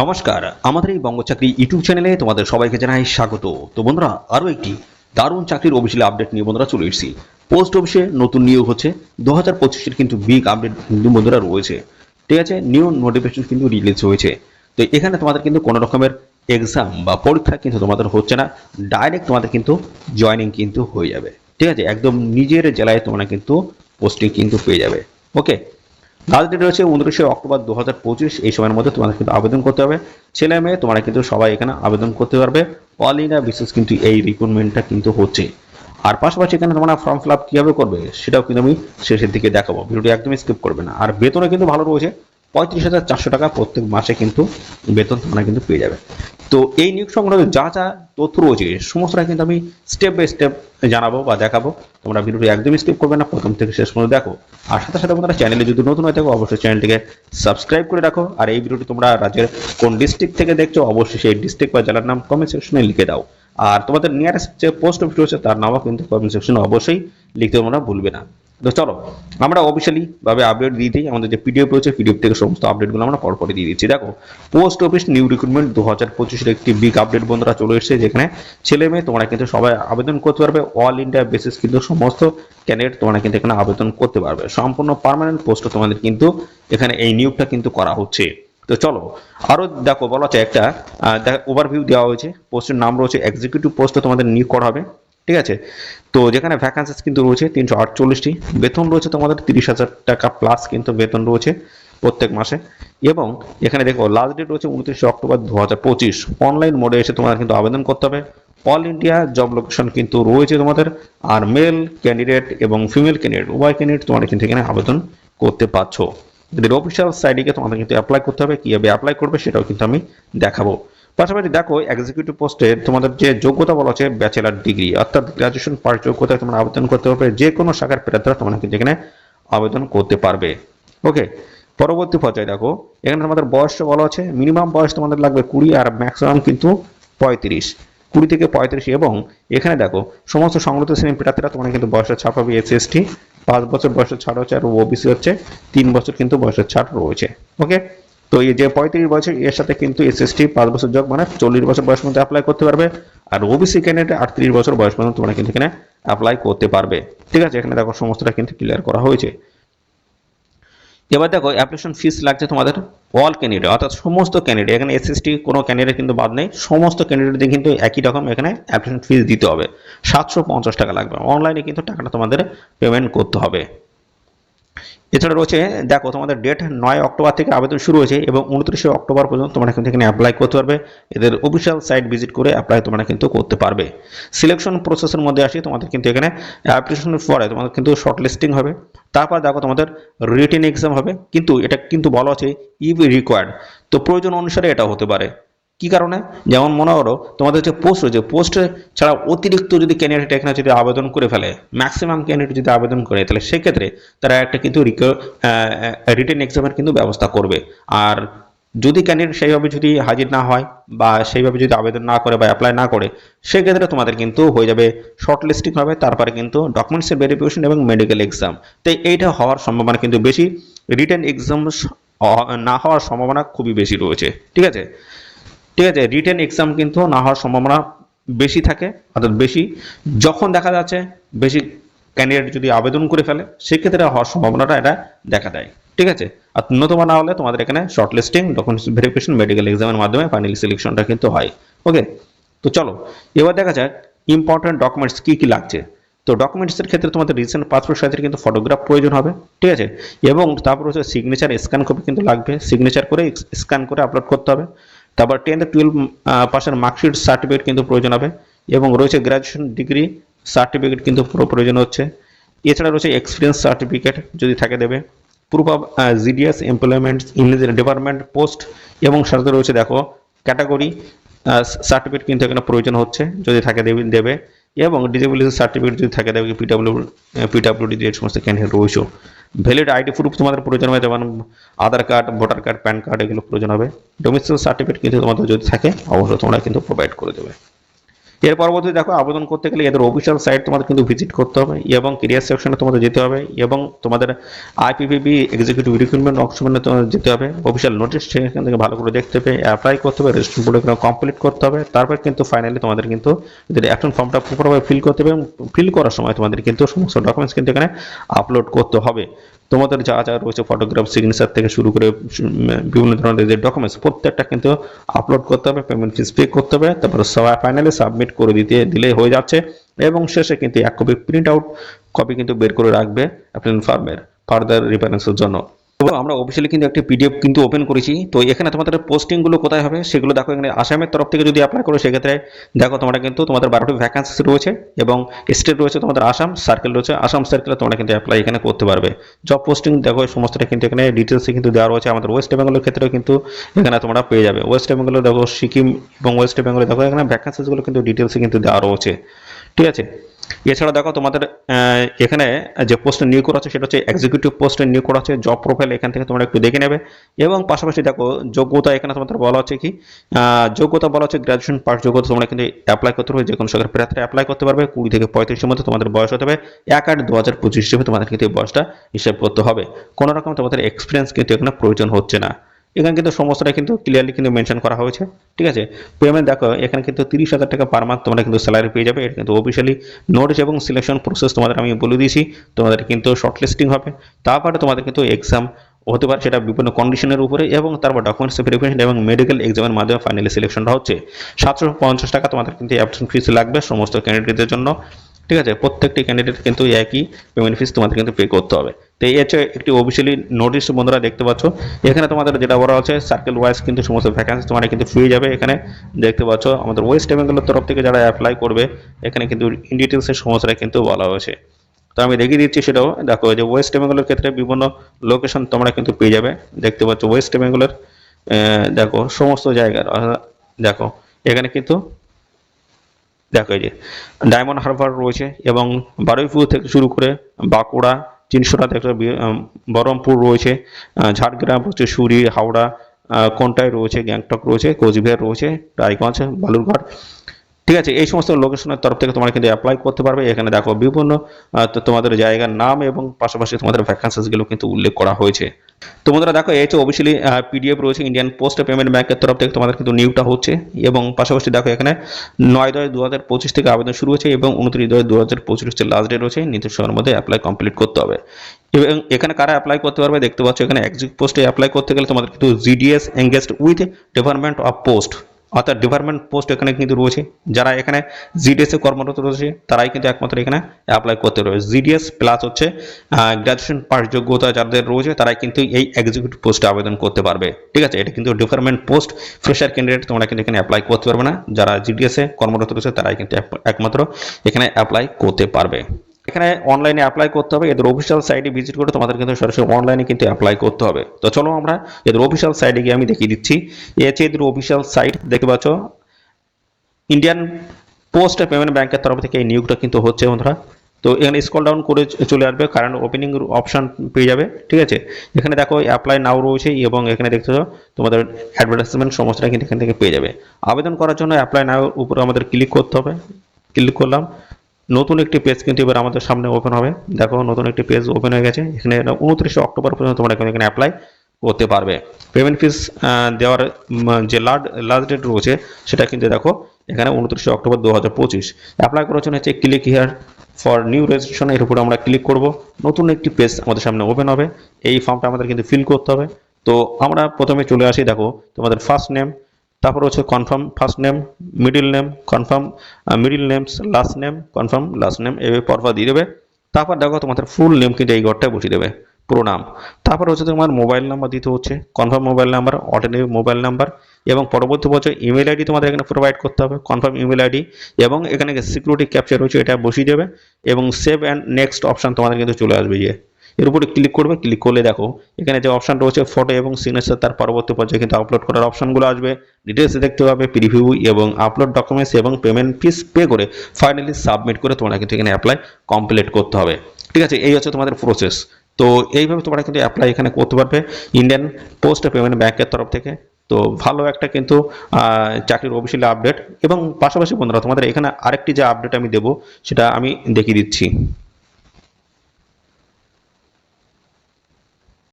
নমস্কার, আমাদের এই বঙ্গ চাকরি ইউটিউব চ্যানেলে তোমাদের সবাইকে জানাই স্বাগত। তো বন্ধুরা, আরও একটি দারুণ চাকরির অফিসিয়াল আপডেট নিয়ে বন্ধুরা চলে এসেছি। পোস্ট অফিসে নতুন নিয়োগ হচ্ছে দু হাজার পঁচিশের কিন্তু বিগ আপডেট কিন্তু বন্ধুরা রয়েছে। ঠিক আছে, নিউ নোটিফিকেশন কিন্তু রিলিজ হয়েছে। তো এখানে তোমাদের কিন্তু কোনো রকমের এক্সাম বা পরীক্ষা কিন্তু তোমাদের হচ্ছে না, ডাইরেক্ট তোমাদের কিন্তু জয়নিং কিন্তু হয়ে যাবে। ঠিক আছে, একদম নিজের জেলায় তোমরা কিন্তু পোস্টিং কিন্তু পেয়ে যাবে। ওকে লাস্ট ডেট রয়েছে উনত্রিশে অক্টোবর দু হাজার পঁচিশ, এই সময়ের মধ্যে তোমাদের কিন্তু আবেদন করতে হবে। ছেলে মেয়ে, তোমরা কিন্তু সবাই এখানে আবেদন করতে পারবে। অল ইন্ডিয়া বিশেষ কিন্তু এই রিক্রুটমেন্টটা কিন্তু হচ্ছে। আর পাশাপাশি এখানে তোমরা ফর্ম ফিল আপ কীভাবে করবে, সেটাও কিন্তু আমি শেষের দিকে দেখাবো। ভিডিওটি একদমই স্কিপ করবে না। আর বেতনে কিন্তু ভালো রয়েছে। পঁয়ত্রিশ হাজার চারশো টাকা প্রত্যেক মাসে কিন্তু বেতন তোমরা কিন্তু পেয়ে যাবে। তো এই নিয়োগ সংক্রান্ত যা যা তথ্য রয়েছে সমস্তটা কিন্তু আমি স্টেপ বাই স্টেপ জানাব বা দেখাবো। তোমরা ভিডিওটি একদমই স্কিপ করবে না, প্রথম থেকে শেষ পর্যন্ত দেখো। আর সাথে সাথে তোমরা চ্যানেলে যদি নতুন হয়ে থাকো, অবশ্যই চ্যানেলটিকে সাবস্ক্রাইব করে রাখো। আর এই ভিডিওটি তোমরা রাজ্যের কোন ডিস্ট্রিক্ট থেকে দেখছ, অবশ্যই সেই ডিস্ট্রিক্ট বা জেলার নাম কমেন্ট সেকশনে লিখে দাও। আর তোমাদের নিয়ারেস্ট যে পোস্ট অফিস রয়েছে, তার নামও কিন্তু কমেন্ট সেকশনে অবশ্যই লিখতে তোমরা ভুলবে না। তো চলো, আমরা অফিসিয়ালি ভাবে আপডেট দিয়ে দিই, আমাদের যে পিডিএফ রয়েছে পিডিএফ থেকে সমস্ত আপডেটগুলো আমরা পরপরে দিয়ে দিচ্ছি। দেখো পোস্ট অফিস নিউ রিক্রুটমেন্ট দু হাজার পঁচিশের একটি বিগ আপডেট বন্ধুরা চলে এসেছে, যেখানে ছেলে মেয়ে তোমরা কিন্তু সবাই আবেদন করতে পারবে অল ইন্ডিয়া বেসিস কিন্তু সমস্ত ক্যান্ডিডেট তোমরা কিন্তু এখানে আবেদন করতে পারবে। সম্পূর্ণ পার্মানেন্ট পোস্ট তোমাদের কিন্তু এখানে এই নিয়োগটা কিন্তু করা হচ্ছে। তো চলো আরও দেখো, বলা হচ্ছে একটা ওভারভিউ দেওয়া হয়েছে পোস্টের নাম রয়েছে এক্সিকিউটিভ পোস্টে তোমাদের নিয়োগ করা হবে। ঠিক আছে? তো যেখানে ভ্যাকান্সিস কিন্তু রয়েছে তিনশো আটচল্লিশটি, বেতন রয়েছে তোমাদের তিরিশ হাজার টাকা প্লাস কিন্তু বেতন রয়েছে প্রত্যেক মাসে। এবং এখানে দেখো লাস্ট ডেট রয়েছে উনত্রিশে অক্টোবর দু হাজার পঁচিশ অনলাইন মোডে এসে তোমাদের কিন্তু আবেদন করতে হবে। অল ইন্ডিয়া জব লোকেশন কিন্তু রয়েছে তোমাদের। আর মেল ক্যান্ডিডেট এবং ফিমেল ক্যান্ডিডেট উভয় ক্যান্ডিডেট তোমরা কিন্তু এখানে আবেদন করতে পারছ। এদের অফিসিয়াল সাইডে তোমাদের কিন্তু অ্যাপ্লাই করতে হবে। কীভাবে অ্যাপ্লাই করবে সেটাও কিন্তু আমি দেখাবো। পাশাপাশি দেখো এক্সিকিউটিভ পোস্টে তোমাদের যে যোগ্যতা বলা হচ্ছে ব্যাচেলার ডিগ্রি অর্থাৎ গ্রাজুয়েশন পাস যোগ্যতায় তোমরা আবেদন করতে পারবে, যে কোনো শাখার প্রার্থীরা তোমরা কিন্তু এখানে আবেদন করতে পারবে। ওকে পরবর্তী পর্যায়ে দেখো, এখানে তোমাদের বয়স বলা আছে মিনিমাম বয়স তোমাদের লাগবে কুড়ি আর ম্যাক্সিমাম কিন্তু পঁয়ত্রিশ। কুড়ি থেকে পঁয়ত্রিশ এবং এখানে দেখো, সমস্ত সংগত শ্রেণির প্রার্থীরা তোমরা কিন্তু বয়সের ছাড় পাবে এস এসটি পাঁচ বছর বয়সের ছাড় হচ্ছে আর ওবিসি হচ্ছে তিন বছর কিন্তু বয়সের ছাড় রয়েছে। ওকে তো এই যে পঁয়ত্রিশ বছর, এর সাথে কিন্তু এসএসটি পাঁচ বছর যোগ মানে চল্লিশ বছর বয়স মধ্যে অ্যাপ্লাই করতে পারবে। আর ওবিসি ক্যান্ডিডেট আটত্রিশ বছর বয়স পর্যন্ত তোমরা কিন্তু এখানে অ্যাপ্লাই করতে পারবে। ঠিক আছে? এখানে দেখো সমস্তটা কিন্তু ক্লিয়ার করা হয়েছে। এবার দেখো অ্যাপ্লিকেশন ফিস লাগছে তোমাদের অল ক্যান্ডিডেট অর্থাৎ সমস্ত ক্যান্ডিডেট এখানে এসএসটি কোনো ক্যান্ডিডেট কিন্তু বাদ নেই, সমস্ত ক্যান্ডিডেটদের কিন্তু একই রকম এখানে অ্যাপ্লিকেশন ফিস দিতে হবে। সাতশো পঞ্চাশ টাকা লাগবে। অনলাইনে কিন্তু টাকাটা তোমাদের পেমেন্ট করতে হবে। এছাড়া রয়েছে, দেখো তোমাদের ডেট নয় অক্টোবর থেকে আবেদন শুরু হয়েছে এবং উনত্রিশে অক্টোবর পর্যন্ত তোমরা কিন্তু এখানে অ্যাপ্লাই করতে পারবে। এদের অফিসিয়াল সাইট ভিজিট করে অ্যাপ্লাই তোমরা কিন্তু করতে পারবে। সিলেকশন প্রসেসের মধ্যে আসি, তোমাদের কিন্তু এখানে অ্যাপ্লিকেশনের পরে তোমাদের কিন্তু শর্ট লিস্টিং হবে। তারপর দেখো তোমাদের রিটেন এক্সাম হবে, কিন্তু এটা কিন্তু বলা আছে ইভ রিকোয়ার্ড তো প্রয়োজন অনুসারে এটা হতে পারে। কি কারণে? যেমন মনে করো, তোমাদের যে পোস্ট রয়েছে পোস্টে ছাড়া অতিরিক্ত যদি ক্যান্ডিডেট এখানে যদি আবেদন করে ফেলে ম্যাক্সিমাম ক্যান্ডিডেট যদি আবেদন করে, তাহলে সেক্ষেত্রে তারা একটা কিন্তু রিটেন এক্সামের কিন্তু ব্যবস্থা করবে। আর যদি ক্যান্ডিডেট সেইভাবে যদি হাজির না হয় বা সেইভাবে যদি আবেদন না করে বা অ্যাপ্লাই না করে, সেক্ষেত্রে তোমাদের কিন্তু হয়ে যাবে শর্ট লিস্টিং হবে, তারপরে কিন্তু ডকুমেন্টসের ভেরিফিকেশন এবং মেডিকেল এক্সাম তো এইটা হওয়ার সম্ভাবনা কিন্তু বেশি। রিটেন এক্সাম না হওয়ার সম্ভাবনা খুবই বেশি রয়েছে। ঠিক আছে? ঠিক আছে রিটেন এক্সাম কিন্তু না হওয়ার সম্ভাবনা বেশি থাকে, অর্থাৎ বেশি। যখন দেখা যাচ্ছে বেশি ক্যান্ডিডেট যদি আবেদন করে ফেলে, সেক্ষেত্রে হওয়ার সম্ভাবনাটা এটা দেখা দেয়। ঠিক আছে? আর ন্যূনতম না হলে তোমাদের এখানে short listing documents verification medical এক্সামের মাধ্যমে ফাইনালি সিলেকশনটা কিন্তু হয়। ওকে তো চলো, এবার দেখা যাক ইম্পর্টেন্ট ডকুমেন্টস কী কী লাগছে। তো ডকুমেন্টসের ক্ষেত্রে তোমাদের রিসেন্ট পাসপোর্ট সাইজের কিন্তু ফটোগ্রাফ প্রয়োজন হবে। ঠিক আছে? এবং তারপর হচ্ছে সিগনেচার স্ক্যান কপি কিন্তু লাগবে। সিগনেচার করে স্ক্যান করে আপলোড করতে হবে। তারপর টেন টুয়েলভ পাসের মার্কশিট সার্টিফিকেট কিন্তু প্রয়োজন হবে এবং রয়েছে গ্র্যাজুয়েশন ডিগ্রি সার্টিফিকেট কিন্তু প্রয়োজন হচ্ছে। এছাড়া রয়েছে এক্সপিরিয়েন্স সার্টিফিকেট যদি থাকে দেবে। Proof of GDS employment in department post এবং সাথে রয়েছে দেখো ক্যাটাগরি সার্টিফিকেট কিন্তু এখানে প্রয়োজন হচ্ছে যদি থাকে দেবে দেবে এবং ডিসেবিলিটি সার্টিফিকেট যদি থাকে দেবে পিডাব্লিউ পিডাব্লিউডি যে সমস্ত ক্যান্ডিডেট রয়েছে। ভ্যালিড আইডি প্রুফ তোমাদের প্রয়োজন হবে, যেমন Aadhaar card voter card PAN card এগুলো প্রয়োজন হবে। ডোমিসাইল সার্টিফিকেট কিন্তু তোমাদের যদি থাকে, অবশ্যই তোমরা কিন্তু প্রোভাইড করে দেবে। এর পরবর্তী দেখো, আবেদন করতে গেলে এদের অফিসিয়াল সাইট তোমাদের কিন্তু ভিজিট করতে হবে এবং কেরিয়ার সেকশনে তোমাদের যেতে হবে এবং তোমাদের আইপিপিবি এক্সিকিউটিভ রিক্রুটমেন্ট অপশনে তোমাদের যেতে হবে। অফিসিয়াল নোটিশ সেখান থেকে ভালো করে দেখতে হবে অ্যাপ্লাই করতে হবে রেজিস্ট্রেশন বোর্ডে কমপ্লিট করতে হবে। তারপর কিন্তু ফাইনালি তোমাদের কিন্তু এদের অ্যাকশন ফর্মটা প্রপারভাবে ফিল করতে হবে এবং ফিল করার সময় তোমাদের কিন্তু সমস্ত ডকুমেন্টস কিন্তু এখানে আপলোড করতে হবে। তোমাদের যা যা রয়েছে ফটোগ্রাফ সিগনেচার থেকে শুরু করে বিভিন্ন ধরনের যে ডকুমেন্টস প্রত্যেকটা কিন্তু আপলোড করতে হবে পেমেন্ট ফিস পে করতে হবে, তারপর ফাইনালি সাবমিট করে দিতে দিলে হয়ে যাচ্ছে এবং শেষে কিন্তু এক কপি প্রিন্ট আউট কপি কিন্তু বের করে রাখবে আপনার ফার্মের ফার্দার রিফারেন্সের জন্য। তো আমরা অফিসিয়ালি কিন্তু একটি পিডিএফ কিন্তু ওপেন করেছি। তো এখানে তোমাদের পোস্টিংগুলো কোথায় হবে সেগুলো দেখো এখানে আসামের তরফ থেকে যদি অ্যাপ্লাই করো সেক্ষেত্রে দেখো তোমরা কিন্তু তোমাদের বারোটি ভ্যাকান্সি রয়েছে এবং স্টেট রয়েছে তোমাদের আসাম সার্কেল রয়েছে, আসাম সার্কেলে তোমরা কিন্তু অ্যাপ্লাই এখানে করতে পারবে। জব পোস্টিং দেখো সমস্তটা কিন্তু এখানে ডিটেলসে কিন্তু দেওয়া রয়েছে। আমাদের ওয়েস্ট বেঙ্গলের ক্ষেত্রেও কিন্তু এখানে তোমরা পেয়ে যাবে। ওয়েস্ট বেঙ্গলে দেখো সিকিম এবং ওয়েস্ট বেঙ্গলে দেখো, এখানে ভ্যাকান্সিসগুলো কিন্তু ডিটেলসে কিন্তু দেওয়া রয়েছে। ঠিক আছে? এছাড়া দেখো তোমাদের এখানে যে পোস্টে নিয়োগ করা আছে, সেটা হচ্ছে এক্সিকিউটিভ পোস্টে নিয়োগ করা আছে জব প্রোফাইল এখান থেকে তোমরা একটু দেখে নেবে। এবং পাশাপাশি দেখো, যোগ্যতা এখানে তোমাদের বলা হচ্ছে কি? যোগ্যতা বলা হচ্ছে গ্রাজুয়েশন পাস যোগ্যতা তোমরা কিন্তু অ্যাপ্লাই করতে পারবে যে কোনো সরকারি প্রার্থী অ্যাপ্লাই করতে পারবে, কুড়ি থেকে পঁয়ত্রিশের মধ্যে তোমাদের বয়স হতে হবে, এক আট দু হাজার পঁচিশ হিসেবে তোমাদের কিন্তু এই বয়সটা হিসেব করতে হবে। কোনো রকম তোমাদের এক্সপিরিয়েন্স কিন্তু এখানে প্রয়োজন হচ্ছে না। এখানে কিন্তু সমস্তটা কিন্তু ক্লিয়ারলি কিন্তু মেনশন করা হয়েছে, ঠিক আছে? পেমেন্ট দেখো, এখানে কিন্তু তিরিশ হাজার টাকা পার মান্থ তোমরা কিন্তু স্যালারি পেয়ে যাবে, এটা কিন্তু অফিসিয়ালি নোটিশ এবং সিলেকশন প্রসেস তোমাদের আমি বলে দিয়েছি, তোমাদের কিন্তু শর্ট লিস্টিং হবে। তারপরে তোমাদের কিন্তু এক্সাম হতে পারে, সেটা বিভিন্ন কন্ডিশনের উপরে এবং তারপর ডকুমেন্টস ভেরিফিকেশন এবং মেডিকেল এক্সামের মাধ্যমে ফাইনালি সিলেকশনটা হচ্ছে। সাতশো পঞ্চাশ টাকা তোমাদের কিন্তু অ্যাবসেন্ট ফিস লাগবে সমস্ত ক্যান্ডিডেটদের জন্য। ঠিক আছে? প্রত্যেকটি ক্যান্ডিডেট কিন্তু একই পেমেন্ট ফিস তোমাদের কিন্তু পে করতে হবে। তো এই হচ্ছে একটি অফিসিয়ালি নোটিশ বন্ধুরা দেখতে পাচ্ছ। এখানে তোমাদের যেটা বলা হচ্ছে সার্কেল ওয়াইজ কিন্তু সমস্ত ভ্যাকান্সি তোমার কিন্তু পেয়ে যাবে এখানে। দেখতে পাচ্ছ, আমাদের ওয়েস্ট বেঙ্গলের তরফ থেকে যারা অ্যাপ্লাই করবে, এখানে কিন্তু ইন ডিটেলসের সমস্যাটা কিন্তু বলা হয়েছে। তো আমি দেখিয়ে দিচ্ছি সেটাও। দেখো যে ওয়েস্ট বেঙ্গলের ক্ষেত্রে বিভিন্ন লোকেশন তোমরা কিন্তু পেয়ে যাবে। দেখতে পাচ্ছ ওয়েস্ট বেঙ্গলের দেখো, সমস্ত জায়গার দেখো, এখানে কিন্তু দেখো যায় ডায়মন্ড হারবার রয়েছে এবং বারুইপুর থেকে শুরু করে বাঁকুড়া চিনসোড়া থেকে বহরমপুর রয়েছে ঝাড়গ্রাম রয়েছে, সুরি, হাওড়া কোনটায় রয়েছে, গ্যাংটক রয়েছে, কোচবিহার রয়েছে, রায়গঞ্জ, বালুরঘাট। ঠিক আছে, এই সমস্ত লোকেশনের তরফ থেকে তোমরা কিন্তু অ্যাপ্লাই করতে পারবে। এখানে দেখো বিভিন্ন তোমাদের জায়গার নাম এবং পাশাপাশি তোমাদের ভ্যাকান্সিসগুলো কিন্তু উল্লেখ করা হয়েছে। তো বন্ধুরা দেখো, এই যে অফিসিয়ালি পিডিএফ রয়েছে ইন্ডিয়ান পোস্ট পেমেন্ট ব্যাংকের তরফ থেকে তোমাদের কিন্তু নিউটা হচ্ছে এবং পাশাপাশি দেখো এখানে নয় দশ দু হাজার পঁচিশ থেকে আবেদন শুরু হয়েছে এবং উনত্রিশ দশ দু হাজার পঁচিশ হচ্ছে লাস্ট ডেট রয়েছে নির্দিষ্ট সময়ের মধ্যে অ্যাপ্লাই কমপ্লিট করতে হবে। এবং এখানে কারা অ্যাপ্লাই করতে পারবে? দেখতে পাচ্ছ এখানে এক্সিক পোস্টে অ্যাপ্লাই করতে গেলে তোমাদের কিন্তু GDS engaged with department of post অর্থাৎ ডিপার্টমেন্ট পোস্ট এখানে কিন্তু রয়েছে। যারা এখানে জিডিএস কর্মরত রয়েছে, তারাই কিন্তু একমাত্র এখানে অ্যাপ্লাই করতে রয়েছে। জিডিএস প্লাস হচ্ছে গ্র্যাজুয়েশন পাস যোগ্যতা যাদের রয়েছে, তারাই কিন্তু এই এক্সিকিউটিভ পোস্টে আবেদন করতে পারবে। ঠিক আছে? এটা কিন্তু ডিপার্টমেন্ট পোস্ট ফ্রেশার ক্যান্ডিডেট তোমরা কিন্তু এখানে অ্যাপ্লাই করতে পারবে না। যারা জিডিএস এ কর্মরত রয়েছে, তারাই কিন্তু একমাত্র এখানে অ্যাপ্লাই করতে পারবে। এখানে অনলাইনে অ্যাপ্লাই করতে হবে। এদের অফিসিয়াল সাইটে ভিজিট করে তোমাদের কিন্তু সরাসরি অনলাইনে কিন্তু অ্যাপ্লাই করতে হবে। তো চলো আমরা এদের অফিসিয়াল সাইটে গিয়ে আমি দেখিয়ে দিচ্ছি। হচ্ছে এদের অফিসিয়াল সাইট দেখতে পাচ্ছ? ইন্ডিয়ান পোস্ট পেমেন্ট ব্যাংকের তরফ থেকে এই নিয়োগটা কিন্তু হচ্ছে বন্ধুরা। তো এখানে স্কল ডাউন করে চলে আসবে কারেন্ট ওপেনিং অপশন পেয়ে যাবে, ঠিক আছে? এখানে দেখো অ্যাপ্লাই নাও রয়েছে এবং এখানে দেখতে তোমাদের অ্যাডভার্টাইজমেন্ট সমস্তটা কিন্তু এখান থেকে পেয়ে যাবে। আবেদন করার জন্য অ্যাপ্লাই নাও উপরে আমাদের ক্লিক করতে হবে। ক্লিক করলাম। নতুন একটি পেজ কিন্তু এবার আমাদের সামনে ওপেন হবে। দেখো, নতুন একটি পেজ ওপেন হয়ে গেছে। এখানে উনত্রিশে অক্টোবর পর্যন্ত তোমরা এখানে এখানে অ্যাপ্লাই করতে পারবে। পেমেন্ট ফিস দেওয়ার যে যে লাস্ট ডেট রয়েছে, সেটা কিন্তু দেখো, এখানে উনত্রিশে অক্টোবর দু হাজার পঁচিশ। অ্যাপ্লাই করার জন্য হচ্ছে click here for new registration এর উপরে আমরা ক্লিক করব। নতুন একটি পেজ আমাদের সামনে ওপেন হবে। এই ফর্মটা আমাদের কিন্তু ফিল করতে হবে। তো আমরা প্রথমে চলে আসি, দেখো, তোমাদের ফার্স্ট নেম তারপর হচ্ছে confirm first name middle name confirm middle names last name confirm last name এভাবে পরপর দিয়ে দেবে। তারপর দেখো তোমাদের ফুল নেম কিন্তু এই ঘরটায় বসিয়ে দেবে, পুরো নাম। তারপর হচ্ছে তোমার মোবাইল নাম্বার দিতে হচ্ছে confirm mobile number alternative mobile number এবং পরবর্তী বছর ইমেল আইডি তোমাদের এখানে প্রোভাইড করতে হবে কনফার্ম ইমেল আইডি এবং এখানে সিকিউরিটি ক্যাপচার রয়েছে, এটা বসিয়ে দেবে এবং সেভ অ্যান্ড নেক্সট অপশান তোমাদের কিন্তু চলে আসবে যে এর উপরে ক্লিক করবে ক্লিক করলে দেখো, এখানে যে অপশন রয়েছে ফটো এবং সিগনেচার তার পরবর্তী পর্যায়ে কিন্তু আপলোড করার অপশনগুলো আসবে। ডিটেলস দেখতে পাবে প্রিভিউ এবং আপলোড ডকুমেন্টস এবং পেমেন্ট ফিস পে করে ফাইনালি সাবমিট করে তোমরা কিন্তু এখানে অ্যাপ্লাই কমপ্লিট করতে হবে। ঠিক আছে, এই হচ্ছে তোমাদের প্রসেস তো এইভাবে তোমরা কিন্তু অ্যাপ্লাই এখানে করতে পারবে ইন্ডিয়ান পোস্ট পেমেন্ট ব্যাংকের তরফ থেকে। তো ভালো একটা কিন্তু চাকরির অফিসিয়াল আপডেট এবং পাশাপাশি বন্ধুরা, তোমাদের এখানে আরেকটি যে আপডেট আমি দেবো, সেটা আমি দেখিয়ে দিচ্ছি।